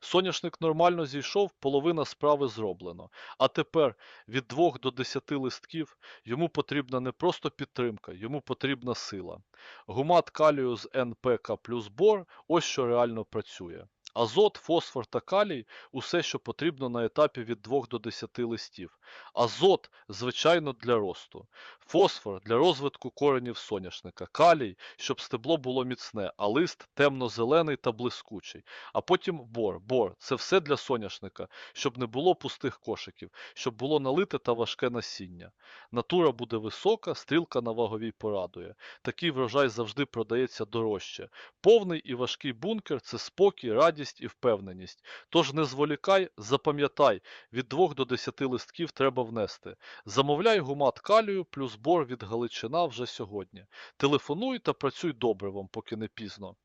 Соняшник нормально зійшов, половина справи зроблено. А тепер від 2 до 10 листків йому потрібна не просто підтримка, йому потрібна сила. Гумат калію з НПК плюс бор ось що реально працює. Азот, фосфор та калій усе, що потрібно на етапі від 2 до 10 листів. Азот, звичайно, для росту. Фосфор для розвитку коренів соняшника. Калій, щоб стебло було міцне, а лист темно-зелений та блискучий. А потім бор. Бор це все для соняшника, щоб не було пустих кошиків, щоб було налите та важке насіння. Натура буде висока, стрілка на ваговій порадує. Такий врожай завжди продається дорожче. Повний і важкий бункер це спокій, радість і впевненість. Тож не зволікай, запам'ятай, від 2 до 10 листків треба внести. Замовляй гумат калію плюс бор від Галичина вже сьогодні. Телефонуй та працюй добривом, поки не пізно.